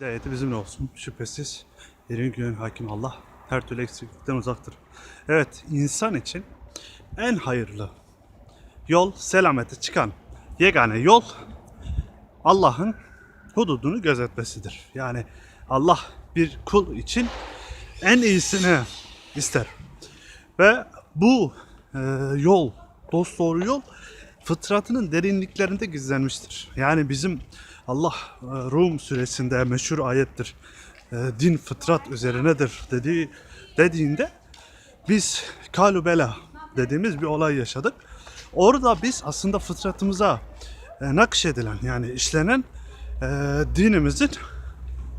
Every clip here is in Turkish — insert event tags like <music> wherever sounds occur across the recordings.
Hidayeti bizimle olsun. Şüphesiz yerin göğün hakim Allah her türlü eksiklikten uzaktır. Evet, insan için en hayırlı yol selamete çıkan yegane yol Allah'ın hududunu gözetmesidir. Yani Allah bir kul için en iyisini ister. Ve bu e, yol, dost doğru yol fıtratının derinliklerinde gizlenmiştir. Yani bizim Allah e, Rum suresinde meşhur ayettir. E, din fıtrat üzerinedir dediği dediğinde biz kalubela dediğimiz bir olay yaşadık. Orada biz aslında fıtratımıza e, nakşedilen yani işlenen dinimizin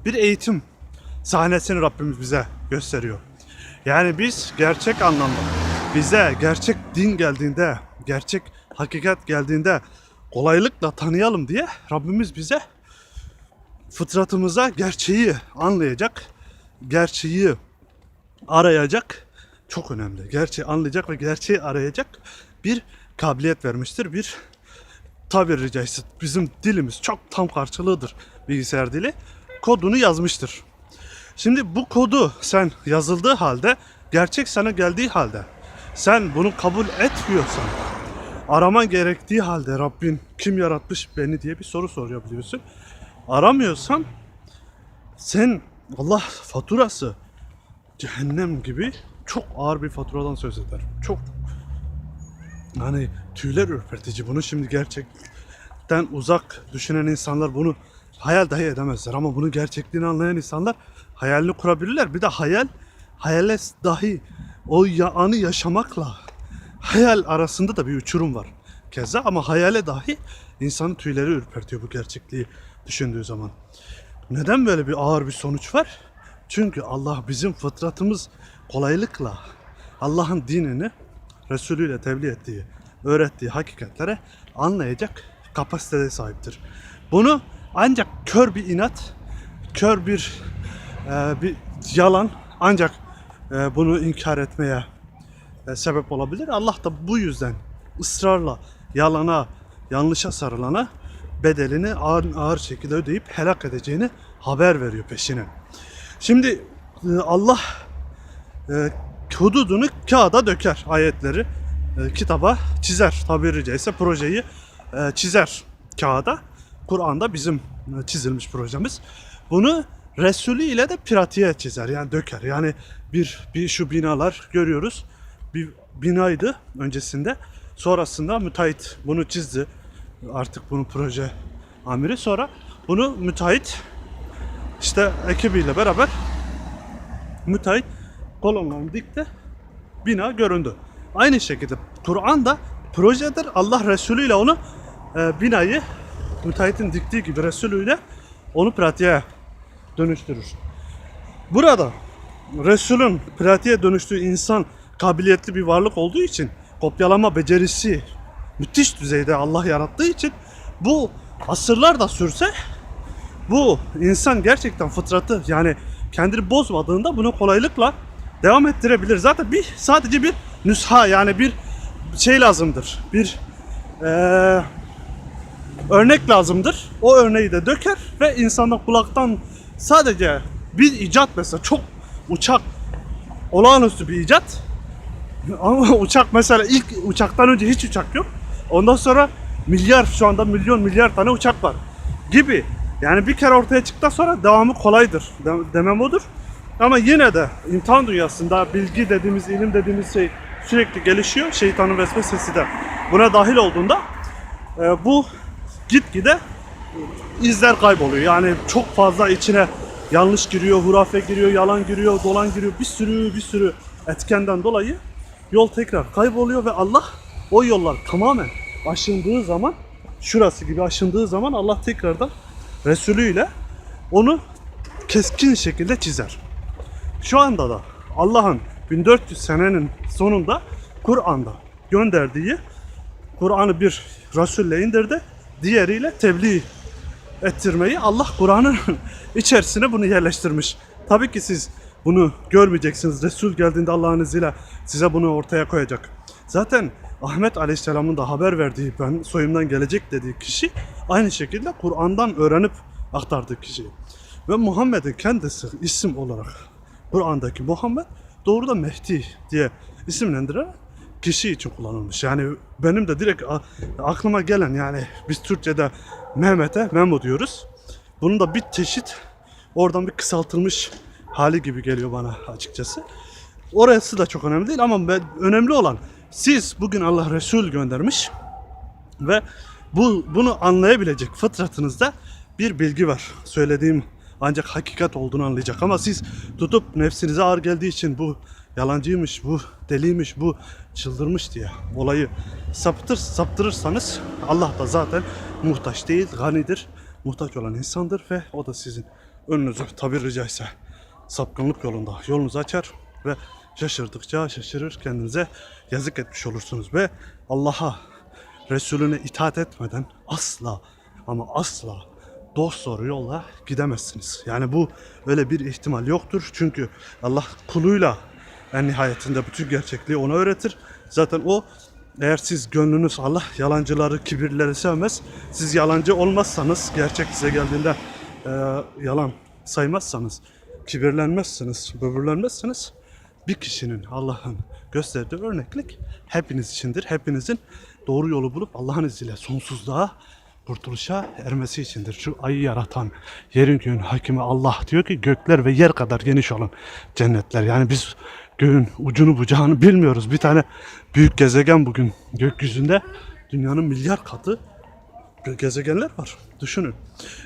bir eğitim sahnesini Rabbimiz bize gösteriyor. Yani biz gerçek anlamda bize gerçek din geldiğinde, gerçek hakikat geldiğinde kolaylıkla tanıyalım diye Rabbimiz bize fıtratımıza gerçeği anlayacak, gerçeği arayacak çok önemli. Gerçeği anlayacak ve gerçeği arayacak bir kabiliyet vermiştir. Bir tabiri caizse bizim dilimiz çok tam karşılığıdır bilgisayar dili. Kodunu yazmıştır. Şimdi bu kodu sen yazıldığı halde, gerçek sana geldiği halde, sen bunu kabul etmiyorsan, araman gerektiği halde Rabbin kim yaratmış beni diye bir soru soruyor biliyorsun. Aramıyorsan sen Allah faturası cehennem gibi çok ağır bir faturadan söz eder. Çok hani tüyler ürpertici. Bunu şimdi gerçekten uzak düşünen insanlar bunu hayal dahi edemezler. Ama bunu gerçekliğini anlayan insanlar hayalini kurabilirler. Bir de hayal, hayale dahi o anı yaşamakla hayal arasında da bir uçurum var. Keza ama hayale dahi insanın tüyleri ürpertiyor bu gerçekliği düşündüğü zaman. Neden böyle bir ağır bir sonuç var? Çünkü Allah bizim fıtratımız kolaylıkla Allah'ın dinini Resulü ile tebliğ ettiği, öğrettiği hakikatlere anlayacak kapasiteye sahiptir. Bunu ancak kör bir inat, kör bir e, bir yalan ancak e, bunu inkar etmeye sebep olabilir. Allah da bu yüzden ısrarla yalana, yanlışa sarılana bedelini ağır, ağır şekilde ödeyip helak edeceğini haber veriyor peşine. Şimdi e, Allah e, hududunu kağıda döker ayetleri e, kitaba çizer. Tabiri caizse projeyi e, çizer kağıda. Kur'an'da bizim e, çizilmiş projemiz. Bunu Resulü ile de pratiğe çizer yani döker. Yani bir, bir şu binalar görüyoruz bir binaydı öncesinde sonrasında müteahhit bunu çizdi artık bunu proje amiri sonra bunu müteahhit işte ekibiyle beraber müteahhit kolonlarını dikti. Bina göründü. Aynı şekilde Kur'an da projedir. Allah Resulü ile onu e, binayı müteahhitin diktiği gibi Resulü ile onu pratiğe dönüştürür. Burada Resul'ün pratiğe dönüştüğü insan kabiliyetli bir varlık olduğu için kopyalama becerisi müthiş düzeyde Allah yarattığı için bu asırlar da sürse bu insan gerçekten fıtratı yani kendini bozmadığında bunu kolaylıkla devam ettirebilir. Zaten bir sadece bir nüsha yani bir şey lazımdır. Bir eee, örnek lazımdır. O örneği de döker ve insanda kulaktan sadece bir icat mesela çok uçak olağanüstü bir icat ama uçak mesela ilk uçaktan önce hiç uçak yok. Ondan sonra milyar şu anda milyon milyar tane uçak var gibi. Yani bir kere ortaya çıktıktan sonra devamı kolaydır. De- demem odur. Ama yine de imtihan dünyasında bilgi dediğimiz, ilim dediğimiz şey sürekli gelişiyor. Şeytanın vesvesesi de buna dahil olduğunda e, bu gitgide izler kayboluyor. Yani çok fazla içine yanlış giriyor, hurafe giriyor, yalan giriyor, dolan giriyor. Bir sürü bir sürü etkenden dolayı yol tekrar kayboluyor ve Allah o yollar tamamen aşındığı zaman şurası gibi aşındığı zaman Allah tekrardan Resulü ile onu keskin şekilde çizer. Şu anda da Allah'ın 1400 senenin sonunda Kur'an'da gönderdiği Kur'an'ı bir Resul'le indirdi. Diğeriyle tebliğ ettirmeyi Allah Kur'an'ın <laughs> içerisine bunu yerleştirmiş. Tabii ki siz bunu görmeyeceksiniz. Resul geldiğinde Allah'ın izniyle size bunu ortaya koyacak. Zaten Ahmet Aleyhisselam'ın da haber verdiği ben soyumdan gelecek dediği kişi aynı şekilde Kur'an'dan öğrenip aktardığı kişi. Ve Muhammed'in kendisi isim olarak Kur'an'daki Muhammed doğrudan Mehdi diye isimlendiren kişi için kullanılmış. Yani benim de direkt aklıma gelen yani biz Türkçe'de Mehmet'e Memo diyoruz. Bunun da bir çeşit oradan bir kısaltılmış hali gibi geliyor bana açıkçası. Orası da çok önemli değil ama ben, önemli olan siz bugün Allah Resul göndermiş ve bu bunu anlayabilecek fıtratınızda bir bilgi var. Söylediğim ancak hakikat olduğunu anlayacak ama siz tutup nefsinize ağır geldiği için bu yalancıymış, bu deliymiş, bu çıldırmış diye olayı saptır, saptırırsanız Allah da zaten muhtaç değil, ganidir. Muhtaç olan insandır ve o da sizin önünüzü tabi rica ise sapkınlık yolunda yolunuzu açar ve şaşırdıkça şaşırır kendinize yazık etmiş olursunuz ve Allah'a Resulüne itaat etmeden asla ama asla dost doğru yolla gidemezsiniz. Yani bu öyle bir ihtimal yoktur. Çünkü Allah kuluyla en nihayetinde bütün gerçekliği ona öğretir. Zaten o eğer siz gönlünüz Allah yalancıları, kibirleri sevmez. Siz yalancı olmazsanız, gerçek size geldiğinde e, yalan saymazsanız, kibirlenmezsiniz, böbürlenmezsiniz bir kişinin Allah'ın gösterdiği örneklik hepiniz içindir. Hepinizin doğru yolu bulup Allah'ın izniyle sonsuzluğa kurtuluşa ermesi içindir. Şu ayı yaratan yerin göğün hakimi Allah diyor ki gökler ve yer kadar geniş olan cennetler. Yani biz göğün ucunu bucağını bilmiyoruz. Bir tane büyük gezegen bugün gökyüzünde dünyanın milyar katı gezegenler var. Düşünün.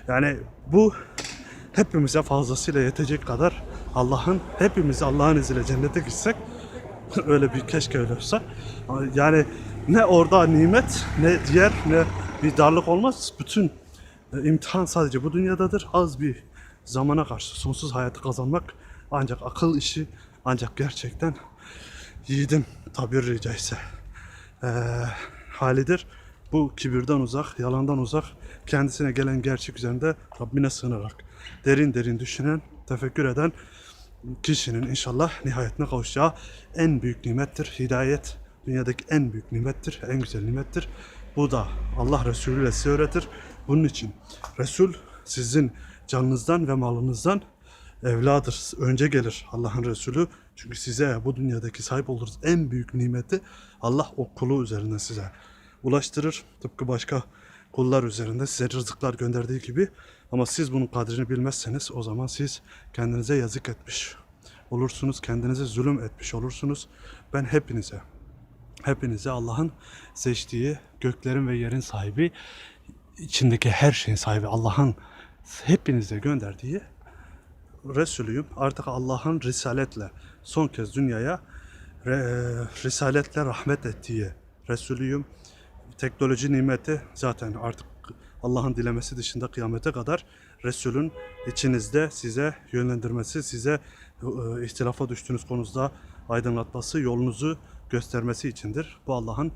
Yani bu hepimize fazlasıyla yetecek kadar Allah'ın hepimiz Allah'ın izniyle cennete gitsek <laughs> öyle bir keşke öyle olsa. Yani ne orada nimet ne diğer ne bir darlık olmaz. Bütün e, imtihan sadece bu dünyadadır. Az bir zamana karşı sonsuz hayatı kazanmak ancak akıl işi ancak gerçekten yiğidin tabiri caizse eee, halidir. Bu kibirden uzak, yalandan uzak, kendisine gelen gerçek üzerinde Rabbine sığınarak derin derin düşünen, tefekkür eden kişinin inşallah nihayetine kavuşacağı en büyük nimettir. Hidayet dünyadaki en büyük nimettir, en güzel nimettir. Bu da Allah Resulü ile size öğretir. Bunun için Resul sizin canınızdan ve malınızdan evladır. Önce gelir Allah'ın Resulü. Çünkü size bu dünyadaki sahip olduğunuz en büyük nimeti Allah o kulu üzerinden size ulaştırır. Tıpkı başka kullar üzerinde size rızıklar gönderdiği gibi. Ama siz bunun kadrini bilmezseniz o zaman siz kendinize yazık etmiş olursunuz. Kendinize zulüm etmiş olursunuz. Ben hepinize hepinize Allah'ın seçtiği göklerin ve yerin sahibi içindeki her şeyin sahibi Allah'ın hepinize gönderdiği Resulüyüm. Artık Allah'ın risaletle son kez dünyaya risaletle rahmet ettiği Resulüyüm. Teknoloji nimeti zaten artık Allah'ın dilemesi dışında kıyamete kadar Resulün içinizde size yönlendirmesi, size e, ihtilafa düştüğünüz konusunda aydınlatması, yolunuzu göstermesi içindir. Bu Allah'ın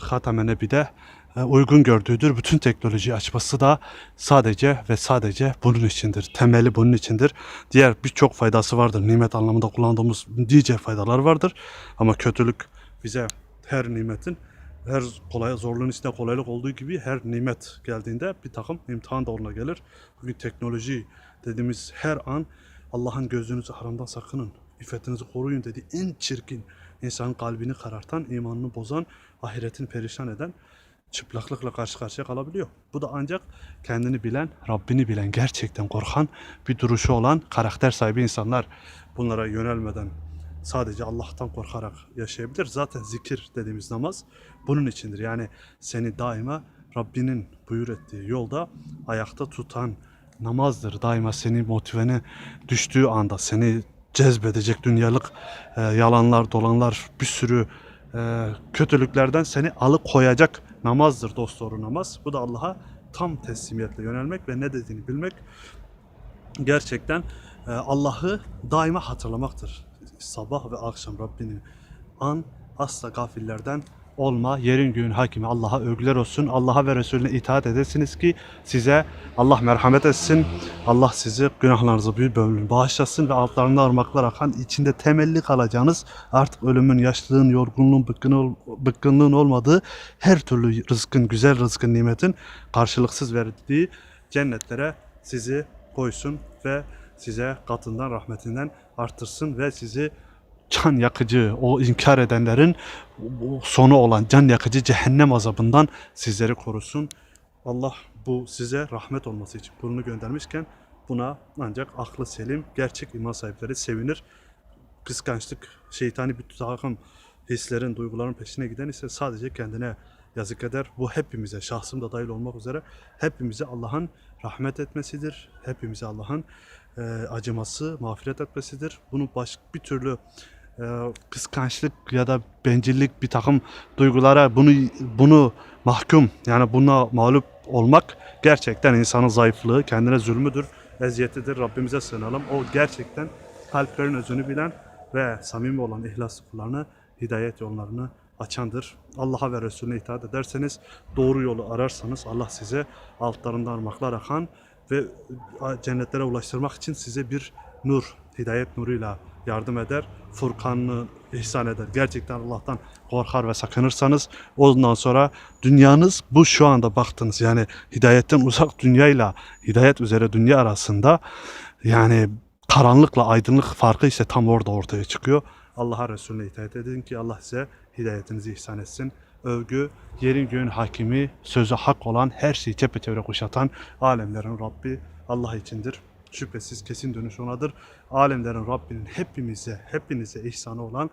Hatem-i Nebi'de e, uygun gördüğüdür. Bütün teknolojiyi açması da sadece ve sadece bunun içindir. Temeli bunun içindir. Diğer birçok faydası vardır. Nimet anlamında kullandığımız nice faydalar vardır. Ama kötülük bize her nimetin her kolay zorluğun içinde kolaylık olduğu gibi her nimet geldiğinde bir takım imtihan da onunla gelir. Bugün teknoloji dediğimiz her an Allah'ın gözünüzü haramdan sakının, iffetinizi koruyun dediği en çirkin insanın kalbini karartan, imanını bozan, ahiretini perişan eden çıplaklıkla karşı karşıya kalabiliyor. Bu da ancak kendini bilen, Rabbini bilen, gerçekten korkan, bir duruşu olan, karakter sahibi insanlar bunlara yönelmeden sadece Allah'tan korkarak yaşayabilir. Zaten zikir dediğimiz namaz bunun içindir. Yani seni daima Rabbinin buyur ettiği yolda ayakta tutan namazdır. Daima seni motivene düştüğü anda seni cezbedecek dünyalık e, yalanlar, dolanlar, bir sürü e, kötülüklerden seni alıkoyacak namazdır dosdoğru namaz. Bu da Allah'a tam teslimiyetle yönelmek ve ne dediğini bilmek gerçekten e, Allah'ı daima hatırlamaktır. Sabah ve akşam Rabbini an asla gafillerden olma. Yerin göğün hakimi Allah'a övgüler olsun. Allah'a ve Resulüne itaat edesiniz ki size Allah merhamet etsin. Allah sizi günahlarınızı bir bölümünü bağışlasın ve altlarında ırmaklar akan içinde temelli kalacağınız artık ölümün, yaşlılığın, yorgunluğun, bıkkınlığın, bıkkınlığın olmadığı her türlü rızkın, güzel rızkın, nimetin karşılıksız verdiği cennetlere sizi koysun ve size katından rahmetinden artırsın ve sizi can yakıcı, o inkar edenlerin sonu olan can yakıcı cehennem azabından sizleri korusun. Allah bu size rahmet olması için kulunu göndermişken buna ancak aklı selim, gerçek iman sahipleri sevinir. Kıskançlık, şeytani bir takım hislerin, duyguların peşine giden ise sadece kendine yazık eder. Bu hepimize, şahsım da dahil olmak üzere hepimize Allah'ın rahmet etmesidir. Hepimize Allah'ın e, acıması, mağfiret etmesidir. Bunu baş, bir türlü e, kıskançlık ya da bencillik bir takım duygulara bunu bunu mahkum yani buna mağlup olmak gerçekten insanın zayıflığı, kendine zulmüdür, eziyetidir. Rabbimize sığınalım. O gerçekten kalplerin özünü bilen ve samimi olan ihlaslı kullarını hidayet yollarını açandır. Allah'a ve Resulüne itaat ederseniz, doğru yolu ararsanız Allah size altlarından ırmaklar akan ve cennetlere ulaştırmak için size bir nur, hidayet nuruyla yardım eder. Furkanını ihsan eder. Gerçekten Allah'tan korkar ve sakınırsanız ondan sonra dünyanız bu şu anda baktınız yani hidayetten uzak dünyayla hidayet üzere dünya arasında yani karanlıkla aydınlık farkı ise tam orada ortaya çıkıyor. Allah'a Resulüne itaat edin ki Allah size hidayetinizi ihsan etsin. Övgü, yerin göğün hakimi, sözü hak olan, her şeyi çepeçevre kuşatan alemlerin Rabbi Allah içindir. Şüphesiz kesin dönüş onadır. Alemlerin Rabbinin hepimize, hepinize ihsanı olan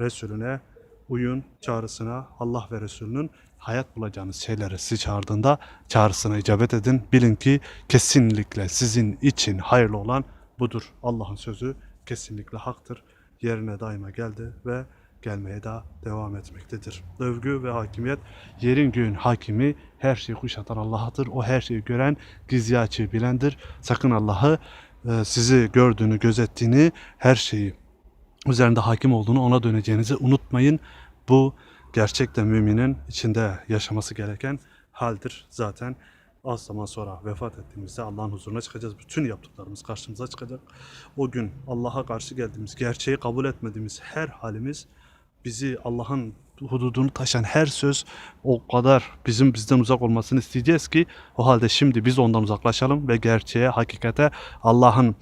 Resulüne uyun, çağrısına, Allah ve Resulünün hayat bulacağınız şeyleri sizi çağırdığında çağrısına icabet edin. Bilin ki kesinlikle sizin için hayırlı olan budur. Allah'ın sözü kesinlikle haktır. Yerine daima geldi ve gelmeye de devam etmektedir. Övgü ve hakimiyet yerin göğün hakimi her şeyi kuşatan Allah'tır. O her şeyi gören, gizli açığı bilendir. Sakın Allah'ı e, sizi gördüğünü, gözettiğini, her şeyi üzerinde hakim olduğunu, ona döneceğinizi unutmayın. Bu gerçekten müminin içinde yaşaması gereken haldir. Zaten az zaman sonra vefat ettiğimizde Allah'ın huzuruna çıkacağız. Bütün yaptıklarımız karşımıza çıkacak. O gün Allah'a karşı geldiğimiz, gerçeği kabul etmediğimiz her halimiz bizi Allah'ın hududunu taşan her söz o kadar bizim bizden uzak olmasını isteyeceğiz ki o halde şimdi biz ondan uzaklaşalım ve gerçeğe, hakikate Allah'ın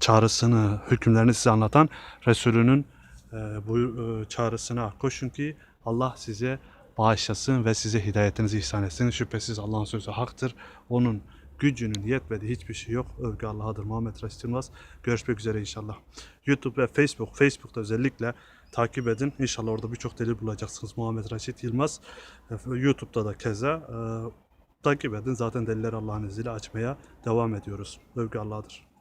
çağrısını, hükümlerini size anlatan Resulünün e, bu e, çağrısına koşun ki Allah size bağışlasın ve size hidayetinizi ihsan etsin. Şüphesiz Allah'ın sözü haktır. Onun gücünün yetmediği hiçbir şey yok. Övgü Allah'adır. Muhammed Reşit Yılmaz. Görüşmek üzere inşallah. YouTube ve Facebook. Facebook'ta özellikle takip edin. İnşallah orada birçok delil bulacaksınız. Muhammed Reşit Yılmaz. E, YouTube'da da keza e, takip edin. Zaten delilleri Allah'ın izniyle açmaya devam ediyoruz. Övgü Allah'adır.